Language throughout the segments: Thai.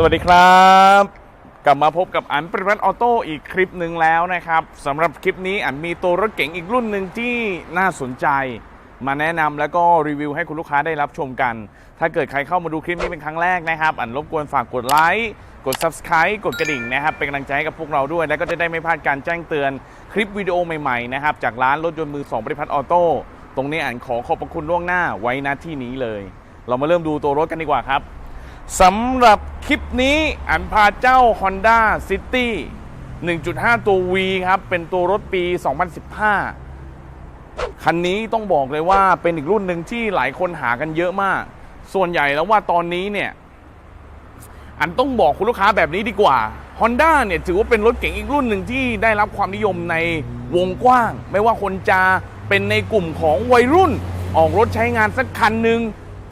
สวัสดีครับ กลับมาพบกับอันปริวัติออโต้อีกคลิปหนึ่งแล้วนะครับสำหรับคลิปนี้อันมีตัวรถเก๋งอีกรุ่นหนึ่งที่น่าสนใจ มาแนะนำแล้วก็รีวิวให้คุณลูกค้าได้รับชมกัน ถ้าเกิดใครเข้ามาดูคลิปนี้เป็นครั้งแรกนะครับ อันรบกวนฝากกดไลค์กด Subscribe กดกระดิ่งนะครับ เป็นกำลังใจให้กับพวกเราด้วย และก็จะได้ไม่พลาดการแจ้งเตือนคลิปวิดีโอใหม่ๆนะครับจากร้านรถยนต์มือสองบริพัตรออโต้ตรงนี้อันขอขอบพระคุณล่วงหน้าไว้ณที่นี้เลย เรามาเริ่มดูตัวรถกันดีกว่าครับ สำหรับคลิปนี้อันพาเจ้า Honda City 1.5 ตัว V ครับ เป็นตัวรถปี 2015 คันนี้ต้องบอกเลยว่าเป็นอีกรุ่นหนึ่งที่หลายคนหากันเยอะมาก ส่วนใหญ่แล้วว่าตอนนี้เนี่ย อันต้องบอกคุณลูกค้าแบบนี้ดีกว่า Honda เนี่ยถือว่าเป็นรถเก๋งอีกรุ่นหนึ่งที่ได้รับความนิยมในวงกว้าง ไม่ว่าคนจะเป็นในกลุ่มของวัยรุ่น ออกรถใช้งานสักคันหนึ่ง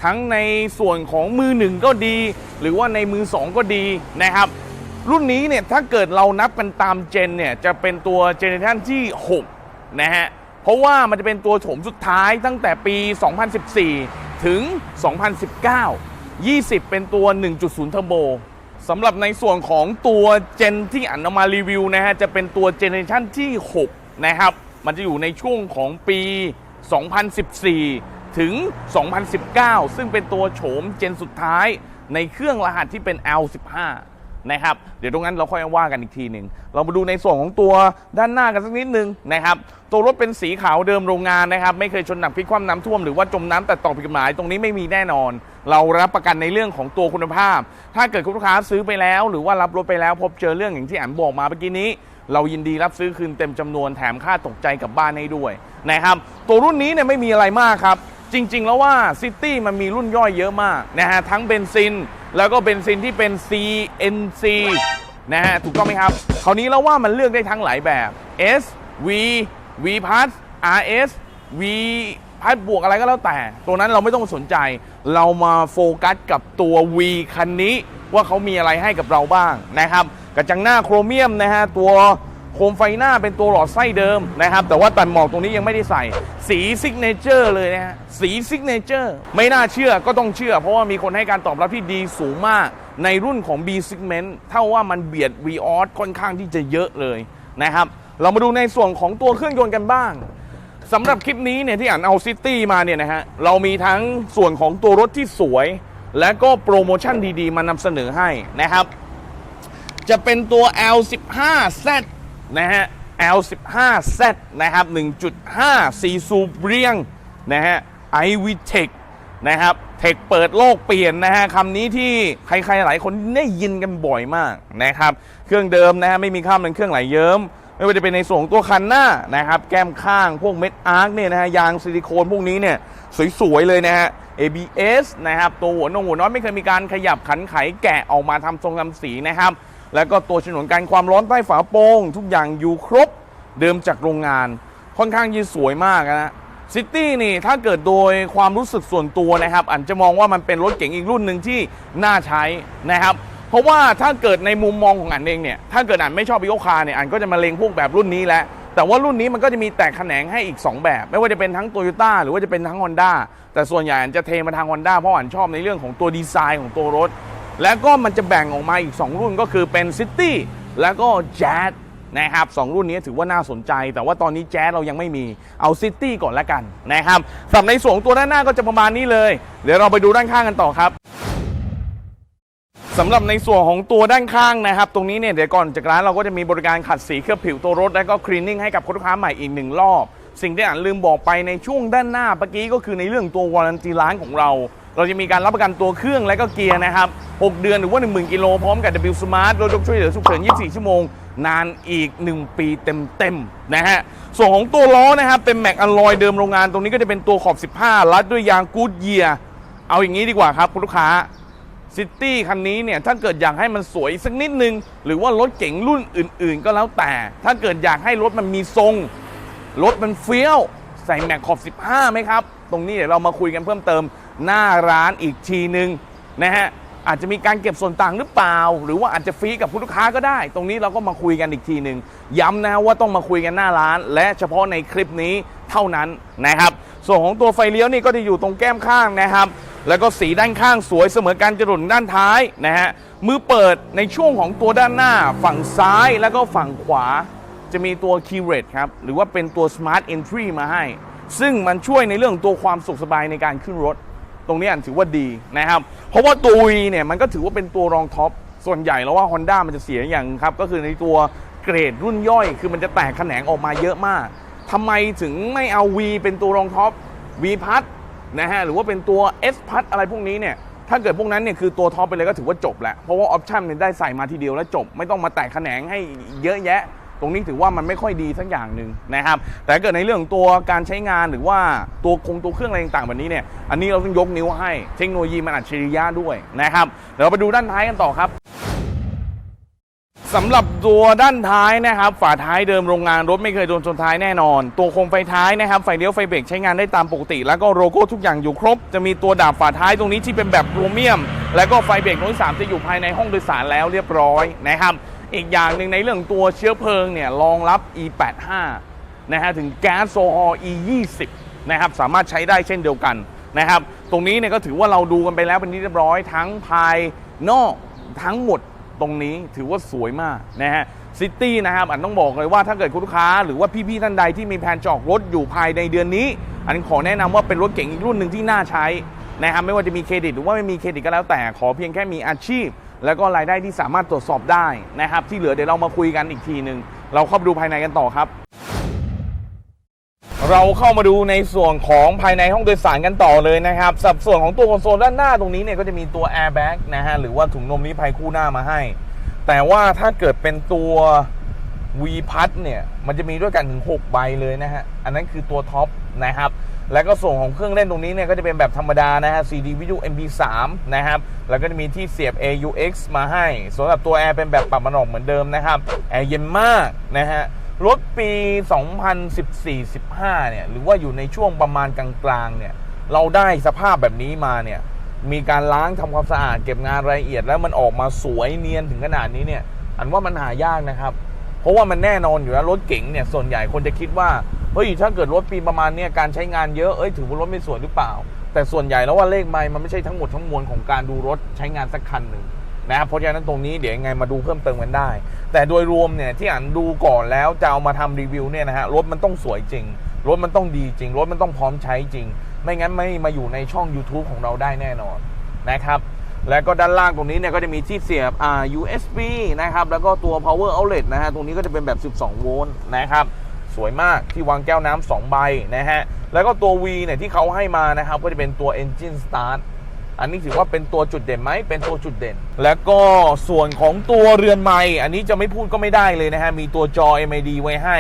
ทั้งในส่วนของมือหนึ่งก็ดี หรือว่าในมือสองก็ดีนะครับ รุ่นนี้เนี่ยถ้าเกิดเรานับกันตามเจนเนี่ยจะเป็นตัวเจเนอเรชันที่ 6 นะฮะ เพราะว่ามันจะเป็นตัวโฉมสุดท้ายตั้งแต่ปี 2014 ถึง 2019 20 เป็นตัว 1.0 เทอร์โบสำหรับในส่วนของตัวเจนที่อันเอามารีวิวนะฮะ จะเป็นตัวเจเนเรชันที่ 6 นะครับ มันจะอยู่ในช่วงของปี 2014 ถึง 2019 ซึ่งเป็นตัวโฉมเจนสุดท้ายในเครื่องรหัสที่เป็น L15 นะครับ เดี๋ยวตรงนั้นเราค่อยว่ากันอีกทีหนึ่ง เรามาดูในส่วนของตัวด้านหน้ากันสักนิดนึงนะครับ ตัวรถเป็นสีขาวเดิมโรงงานนะครับ ไม่เคยชนหนักพลิกคว่ำน้ำท่วมหรือว่าจมน้ำแต่ต่อผิดกฎหมายตรงนี้ไม่มีแน่นอน เรารับประกันในเรื่องของตัวคุณภาพ ถ้าเกิดคุณลูกค้าซื้อไปแล้ว หรือว่ารับรถไปแล้วพบเจอเรื่องอย่างที่แอันบอกมาเมื่อกี้นี้ เรายินดีรับซื้อคืนเต็มจำนวนแถมค่าตกใจกลับบ้านให้ด้วยนะครับ ตัวรุ่นนี้เนี่ยไม่มีอะไรมากครับ จริง ๆ แล้วว่าซิตี้มันมีรุ่นย่อยเยอะมากนะฮะทั้งเบนซิน แล้วก็เบนซินที่เป็น CNC นะฮะถูกต้องไหมครับคราวนี้แล้วว่ามันเลือกได้ทั้งหลายแบบ S V V Plus RS V พัดบวกอะไรก็แล้วแต่ ตัวนั้นเราไม่ต้องสนใจ เรามาโฟกัสกับตัว V คันนี้ว่าเขามีอะไรให้กับเราบ้างนะครับกระจังหน้าโครเมียมนะฮะตัว โคมไฟหน้าเป็นตัวหลอดไส้เดิมนะครับ แต่ว่าตัดหมอกตรงนี้ยังไม่ได้ใส่ สีซิกเนเจอร์เลยนะฮะ สีซิกเนเจอร์ไม่น่าเชื่อก็ต้องเชื่อ เพราะว่ามีคนให้การตอบรับที่ดีสูงมาก ในรุ่นของ B segment เท่าว่ามันเบียด v ีออสค่อนข้างที่จะเยอะเลยนะครับ เรามาดูในส่วนของตัวเครื่องยนต์กันบ้างสำหรับคลิปนี้เนี่ยที่อ่านเอาซิตี้มาเนี่ยนะฮะเรามีทั้งส่วนของตัวรถที่สวย และก็โปรโมชั่นดีๆ มานำเสนอให้นะครับ จะเป็นตัว L15Z นะฮะ L15Z นะครับ 1.5 4สูบเรียงนะฮะ iVTEC นะครับ เทคเปิดโลกเปลี่ยนนะฮะคำนี้ที่ใครๆหลายคนได้ยินกันบ่อยมากนะครับ เครื่องเดิมนะฮะไม่มีข้ามเป็นเครื่องไหลเยิ้ม ไม่ว่าจะเป็นในส่วนของตัวคันหน้านะครับ แก้มข้างพวกเม็ดอาร์คเนี่ยนะฮะยางซิลิโคนพวกนี้เนี่ยสวยๆเลยนะฮะ ABS นะครับ ตัวหัวนงหัวน็อตไม่เคยมีการขยับขันไขแกะออกมาทำทรงทำสีนะครับ แล้วก็ตัวฉนวนกันความร้อนใต้ฝาโปร่งทุกอย่างอยู่ครบเดิมจากโรงงาน ค่อนข้างยืสวยมากนะซิตี้นี่ถ้าเกิดโดยความรู้สึกส่วนตัวนะครับอันจะมองว่ามันเป็นรถเก๋งอีกรุ่นหนึ่งที่น่าใช้นะครับ เพราะว่าถ้าเกิดในมุมมองของอันเองเนี่ยถ้าเกิดอันไม่ชอบอีโอคาเนี่ยอันก็จะมาเลงพวกแบบรุ่นนี้แหละแต่ว่ารุ่นนี้มันก็จะมีแตกแขนงให้อีก 2 แบบ ไม่ว่าจะเป็นทั้ง t o y ยต้หรือว่าจะเป็นทั้ง Honda แต่ส่วนใหญ่อันจะเทมาทาง Honda เพราะอันชอบในเรื่องของตัวดีไซน์ของตัวรถ แล้วก็มันจะแบ่งออกมาอีก 2 รุ่นก็คือเป็น City แล้วก็ Jazz นะครับสองรุ่นนี้ถือว่าน่าสนใจ แต่ว่าตอนนี้แจ๊สเรายังไม่มีเอาซิตี้ก่อนละกันนะครับสำหรับในส่วนของตัวด้านหน้าก็จะประมาณนี้เลย เดี๋ยวเราไปดูด้านข้างกันต่อครับสำหรับในส่วนของตัวด้านข้างนะครับ ตรงนี้เนี่ยเดี๋ยวก่อนจากร้านเราก็จะมีบริการขัดสีเคลือบผิวตัวรถ แล้วก็คลีนนิ่งให้กับคุณลูกค้าใหม่อีกหนึ่งรอบ สิ่งที่อ่านลืมบอกไปในช่วงด้านหน้าเมื่อกี้ก็คือในเรื่องตัววารันตีร้านของเรา เราจะมีการรับประกันตัวเครื่องและก็เกียร์นะครับ 6 เดือนหรือว่า 10,000 กิโลพร้อมกับ W Smart รถยกช่วยเหลือฉุกเฉิน 24 ชั่วโมง นานอีก 1 ปีเต็มๆนะฮะ ส่วนของตัวล้อนะครับ เป็นแม็กอลลอยเดิมโรงงานตรงนี้ก็จะเป็นตัวขอบ 15 รัดด้วยยางกูดเยียเอาอย่างนี้ดีกว่าครับคุณลูกค้าซิตี้คันนี้เนี่ยถ้าเกิดอยากให้มันสวยสักนิดนึง หรือว่ารถเก๋งรุ่นอื่น ๆ ก็แล้วแต่ ถ้าเกิดอยากให้รถมันมีทรง รถมันเฟี้ยว ใส่แม็กขอบ 15ไหมครับ ตรงนี้เดี๋ยวเรามาคุยกันเพิ่มเติม หน้าร้านอีกทีหนึ่งนะฮะอาจจะมีการเก็บส่วนต่างหรือเปล่า หรือว่าอาจจะฟรีกับผู้ลูกค้าก็ได้ ตรงนี้เราก็มาคุยกันอีกทีหนึ่งย้ำนะว่าต้องมาคุยกันหน้าร้าน และเฉพาะในคลิปนี้เท่านั้นนะครับ ส่วนของตัวไฟเลี้ยวนี่ก็จะอยู่ตรงแก้มข้างนะครับ แล้วก็สีด้านข้างสวยเสมอกันจรดด้านท้ายนะฮะมือเปิดในช่วงของตัวด้านหน้า ฝั่งซ้ายแล้วก็ฝั่งขวา จะมีตัว Key r e d ครับหรือว่าเป็นตัว Smart Entry มาให้ ซึ่งมันช่วยในเรื่องตัวความสุขสบายในการขึ้นรถ ตรงนี้ถือว่าดีนะครับ เพราะว่าตัว V เนี่ยมันก็ถือว่าเป็นตัวรองท็อป ส่วนใหญ่แล้วว่า Honda มันจะเสียอย่างครับ ก็คือในตัวเกรดรุ่นย่อย คือมันจะแตกแขนงออกมาเยอะมากทำไมถึงไม่เอา V เป็นตัวรองท็อป V พัดนะฮะหรือว่าเป็นตัว S พัดอะไรพวกนี้เนี่ยถ้าเกิดพวกนั้นเนี่ยคือตัวท็อปไปเลยก็ถือว่าจบแหล้วเพราะว่าออปชั่นเนี่ยได้ใส่มาทีเดียวแล้วจบ ไม่ต้องมาแตกแขนงให้เยอะแยะ ตรงนี้ถือว่ามันไม่ค่อยดีสักอย่างหนึ่งนะครับ แต่เกิดในเรื่องตัวการใช้งานหรือว่าตัวคงตัวเครื่องอะไรต่างๆแบบนี้เนี่ย อันนี้เราต้องยกนิ้วให้เทคโนโลยีมันอัจฉริยะด้วยนะครับเดี๋ยวเราไปดูด้านท้ายกันต่อครับสำหรับตัวด้านท้ายนะครับ ฝาท้ายเดิมโรงงานรถไม่เคยโดนชนท้ายแน่นอน ตัวโคมไฟท้ายนะครับ ไฟเลี้ยวไฟเบรกใช้งานได้ตามปกติ แล้วก็โลโก้ทุกอย่างอยู่ครบ จะมีตัวดาบฝาท้ายตรงนี้ที่เป็นแบบโครเมียม แล้วก็ไฟเบรกตรงที่สามจะอยู่ภายในห้องโดยสารแล้วเรียบร้อยนะครับ อีกอย่างหนึ่งในเรื่องตัวเชื้อเพลิงเนี่ยรองรับ E85 นะฮะถึงแก๊สโซฮอล์ E20 นะครับสามารถใช้ได้เช่นเดียวกันนะครับ ตรงนี้เนี่ยก็ถือว่าเราดูกันไปแล้วเป็นที่เรียบร้อยทั้งภายนอกทั้งหมดตรงนี้ถือว่าสวยมากนะฮะซิตี้นะครับอันต้องบอกเลยว่าถ้าเกิดคุณลูกค้า หรือว่าพี่ๆท่านใดที่มีแผนจอกรถอยู่ภายในเดือนนี้ อันขอแนะนำว่าเป็นรถเก๋งอีกรุ่นหนึ่งที่น่าใช้นะครับไม่ว่าจะมีเครดิตหรือว่าไม่มีเครดิตก็แล้วแต่ขอเพียงแค่มีอาชีพ แล้วก็รายได้ที่สามารถตรวจสอบได้นะครับ ที่เหลือเดี๋ยวเรามาคุยกันอีกทีหนึ่งเราเข้าไปดูภายในกันต่อครับเราเข้ามาดูในส่วนของภายในห้องโดยสารกันต่อเลยนะครับ สับส่วนของตัวคอนโซลด้านหน้าตรงนี้เนี่ยก็จะมีตัว airbag นะฮะหรือว่าถุงนมนิรภัยคู่หน้ามาให้ แต่ว่าถ้าเกิดเป็นตัว V พัดเนี่ยมันจะมีด้วยกันถึง 6 ใบเลยนะฮะ อันนั้นคือตัวท็อปนะครับ แล้วก็ส่วนของเครื่องเล่นตรงนี้เนี่ยก็จะเป็นแบบธรรมดานะฮะ CD Video MP3 นะครับ แล้วก็จะมีที่เสียบ AUX มาให้สำหรับตัวแอร์เป็นแบบปรับมันออกเหมือนเดิมนะครับ แอร์เย็นมากนะฮะรถปี 2014-15 เนี่ย หรือว่าอยู่ในช่วงประมาณกลางๆ เนี่ย เราได้สภาพแบบนี้มาเนี่ย มีการล้างทำความสะอาดเก็บงานรายละเอียดแล้วมันออกมาสวยเนียนถึงขนาดนี้เนี่ย อันว่ามันหายากนะครับ เพราะว่ามันแน่นอนอยู่แล้วรถเก๋งเนี่ย ส่วนใหญ่คนจะคิดว่า เฮ้ยถ้าเกิดรถปีประมาณเนี้ยการใช้งานเยอะเอ้ยถือว่ารถไม่สวยหรือเปล่า แต่ส่วนใหญ่แล้วว่าเลขไมล์มันไม่ใช่ทั้งหมดทั้งมวลของการดูรถใช้งานสักคันหนึ่งนะครับเพราะฉะนั้นตรงนี้เดี๋ยวยังไงมาดูเพิ่มเติมกันได้ แต่โดยรวมเนี่ยที่อ่านดูก่อนแล้วจะเอามาทำรีวิวเนี่ยนะฮะรถมันต้องสวยจริง รถมันต้องดีจริง รถมันต้องพร้อมใช้จริง ไม่งั้นไม่มาอยู่ในช่อง YouTube ของเราได้แน่นอนนะครับแล้วก็ด้านล่างตรงนี้เนี่ยก็จะมีที่เสียบอ่า USB นะครับ แล้วก็ตัว power outlet นะฮะ ตรงนี้ก็จะเป็นแบบ 12 โวลต์นะครับ สวยมากที่วางแก้วน้ำสองใบนะฮะ แล้วก็ตัว V เนี่ยที่เขาให้มานะครับก็จะเป็นตัว engine start อันนี้ถือว่าเป็นตัวจุดเด่นไหมเป็นตัวจุดเด่น แล้วก็ส่วนของตัวเรือนไม้อันนี้จะไม่พูดก็ไม่ได้เลยนะฮะ มีตัวจอ MID ไว้ให้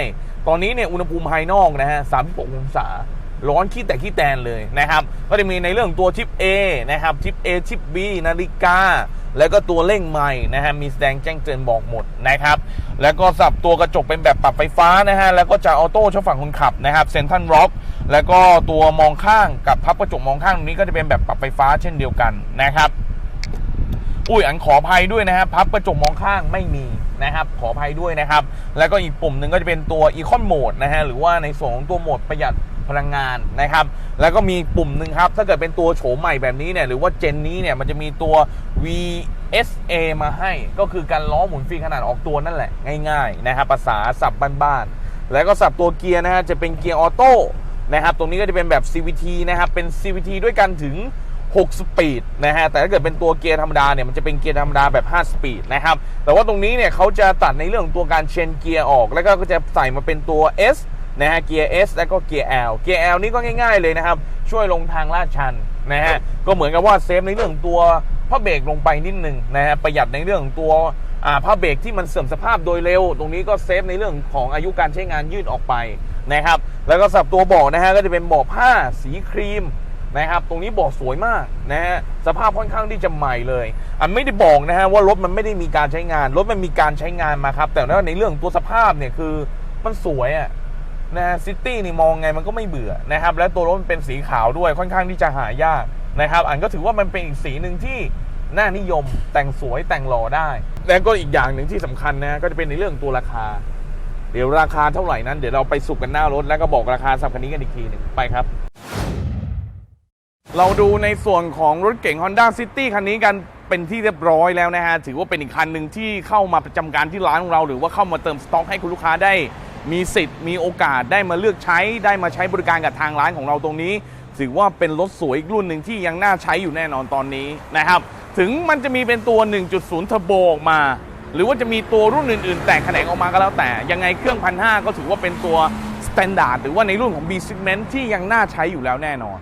ตอนนี้เนี่ยอุณหภูมิภายนอกนะฮะ 36 องศา ร้อนขี้แต่ขี้แตนเลยนะครับ ก็จะมีในเรื่องตัวชิป A นะครับ ชิป A ชิป B นาฬิกา แล้วก็ตัวเร่งไม้นะฮะ มีแสดงแจ้งเตือนบอกหมดนะครับ แล้วก็สับตัวกระจกเป็นแบบปรับไฟฟ้านะฮะ แล้วก็จะออโต้ช่องฝั่งคนขับนะครับเซนทันร็อกแล้วก็ตัวมองข้างกับพับกระจกมองข้างตรงนี้ก็จะเป็นแบบปรับไฟฟ้าเช่นเดียวกันนะครับ อุ้ยอันขออภัยด้วยนะครับพับกระจกมองข้างไม่มีนะครับขออภัยด้วยนะครับ แล้วก็อีกปุ่มหนึ่งก็จะเป็นตัวอีคอนโหมดนะฮะหรือว่าในส่วนของตัวโหมดประหยัด พลังงานนะครับ แล้วก็มีปุ่มหนึ่งครับ ถ้าเกิดเป็นตัวโฉมใหม่แบบนี้เนี่ยหรือว่าเจนนี้เนี่ยมันจะมีตัว VSA มาให้ ก็คือการล้อหมุนฟรีขนาดออกตัวนั่นแหละ ง่ายๆนะครับภาษาสับบ้านๆแล้วก็สับตัวเกียร์นะฮะจะเป็นเกียร์ออโต้นะครับตรงนี้ก็จะเป็นแบบ CVT นะครับเป็น CVT ด้วยกันถึง6สปีดนะฮะ แต่ถ้าเกิดเป็นตัวเกียร์ธรรมดาเนี่ย มันจะเป็นเกียร์ธรรมดาแบบ 5 สปีดนะครับ แต่ว่าตรงนี้เนี่ยเขาจะตัดในเรื่องของตัวการเชนเกียร์ออก แล้วก็จะใส่มาเป็นตัว S นะฮะเกียร์ S แล้วก็เกียร์ L เกียร์ L นี่ก็ง่ายๆเลยนะครับ ช่วยลงทางลาดชันนะฮะก็เหมือนกับว่าเซฟในเรื่องตัวผ้าเบรกลงไปนิดนึงนะฮะประหยัดในเรื่องตัวผ้าเบรกที่มันเสื่อมสภาพโดยเร็ว ตรงนี้ก็เซฟในเรื่องของอายุการใช้งานยืดออกไปนะครับแล้วก็สับตัวเบาะนะฮะก็จะเป็นเบาะผ้าสีครีมนะครับตรงนี้บอกสวยมากนะฮะสภาพค่อนข้างที่จะใหม่เลยอันไม่ได้บอกนะฮะว่ารถมันไม่ได้มีการใช้งาน รถมันมีการใช้งานมาครับ แต่ว่าในเรื่องตัวสภาพเนี่ยคือมันสวยอะนะ ฮะซิตี้นี่มองไงมันก็ไม่เบื่อนะครับ และตัวรถมันเป็นสีขาวด้วยค่อนข้างที่จะหายากนะครับ อันก็ถือว่ามันเป็นอีกสีหนึ่งที่น่านิยมแต่งสวยแต่งหล่อได้ แล้วก็อีกอย่างหนึ่งที่สำคัญนะก็จะเป็นในเรื่องตัวราคา เดี๋ยวราคาเท่าไหร่นั้นเดี๋ยวเราไปสุกกันหน้ารถแล้วก็บอกราคาสับคันนี้กันอีกทีหนึ่งไปครับ เราดูในส่วนของรถเก่ง Honda City คันนี้กันเป็นที่เรียบร้อยแล้วนะฮะถือว่าเป็นอีกคันหนึ่งที่เข้ามาประจำการที่ร้านของเรา หรือว่าเข้ามาเติมสต็อกให้คุณลูกค้าได้ มีสิทธิ์มีโอกาสได้มาเลือกใช้ได้มาใช้บริการกับทางร้านของเราตรงนี้ ถือว่าเป็นรถสวยอีกรุ่นหนึ่งที่ยังน่าใช้อยู่แน่นอนตอนนี้นะครับ ถึงมันจะมีเป็นตัว 1.0 Turbo ออกมา หรือว่าจะมีตัวรุ่นอื่น ๆ แตกแขนงออกมาก็แล้วแต่ ยังไงเครื่องพันห้าก็ถือว่าเป็นตัว Standard หรือว่าในรุ่นของ B segment ที่ยังน่าใช้อยู่แล้วแน่นอน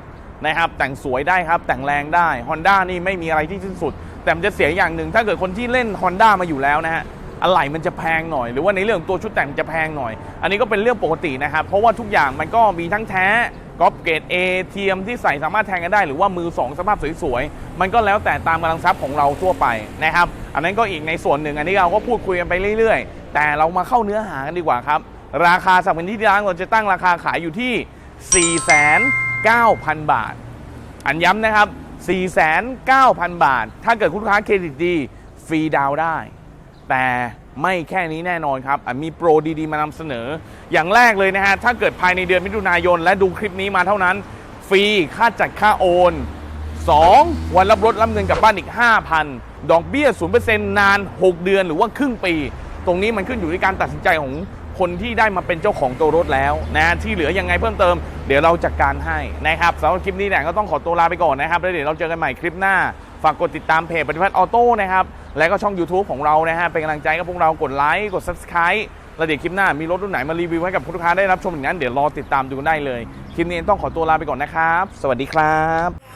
นะครับแต่งสวยได้ครับแต่งแรงได้ Honda นี่ไม่มีอะไรที่สิ้นสุด แต่มันจะเสียอย่างหนึ่งถ้าเกิดคนที่เล่น Honda มาอยู่แล้วนะฮะ อะไหล่มันจะแพงหน่อย หรือว่าในเรื่องตัวชุดแต่งมันจะแพงหน่อย อันนี้ก็เป็นเรื่องปกตินะครับเพราะว่าทุกอย่างมันก็มีทั้งแท้ก๊อปเกรด A เทียมที่ใส่สามารถแทงกันได้ หรือว่ามือ 2 สภาพสวยๆ มันก็แล้วแต่ตามกำลังทรัพย์ของเราทั่วไปนะครับ อันนั้นก็อีกในส่วนหนึ่ง อันนี้เราก็พูดคุยกันไปเรื่อยๆ แต่เรามาเข้าเนื้อหากันดีกว่าครับ ราคาสับเปนที่ร้านเราจะตั้งราคาขายอยู่ที่ 4,900บาท อันย้ำนะครับ 4,900 บาท ถ้าเกิดคุณลูกค้าเครดิตดีฟรีดาวได้ แต่ไม่แค่นี้แน่นอนครับ มีโปรดีๆ มานำเสนอ อย่างแรกเลยนะฮะ ถ้าเกิดภายในเดือนมิถุนายน และดูคลิปนี้มาเท่านั้น ฟรีค่าจัดค่าโอน 2. วันรับรถรับเงินกลับบ้านอีก 5,000 ดอกเบี้ย 0%นาน 6 เดือนหรือว่าครึ่งปี ตรงนี้มันขึ้นอยู่ที่การตัดสินใจของคนที่ได้มาเป็นเจ้าของตัวรถแล้วนะที่เหลือยังไงเพิ่มเติม เดี๋ยวเราจัดการให้นะครับสำหรับคลิปนี้เนี่ยก็ต้องขอตัวลาไปก่อนนะครับแล้วเดี๋ยวเราเจอกันใหม่คลิปหน้า ฝากกดติดตามเพจปฏิพัฒน์ออโต้นะครับ และก็ช่อง YouTube ของเรานะฮะเป็นกำลังใจกับพวกเรากดไลค์กด Subscribe แล้วเดี๋ยวคลิปหน้ามีรถรุ่นไหนมารีวิวให้กับลูกค้าได้รับชมอย่างนั้นเดี๋ยวรอติดตามดูกันได้เลย คลิปนี้ต้องขอตัวลาไปก่อนนะครับ สวัสดีครับ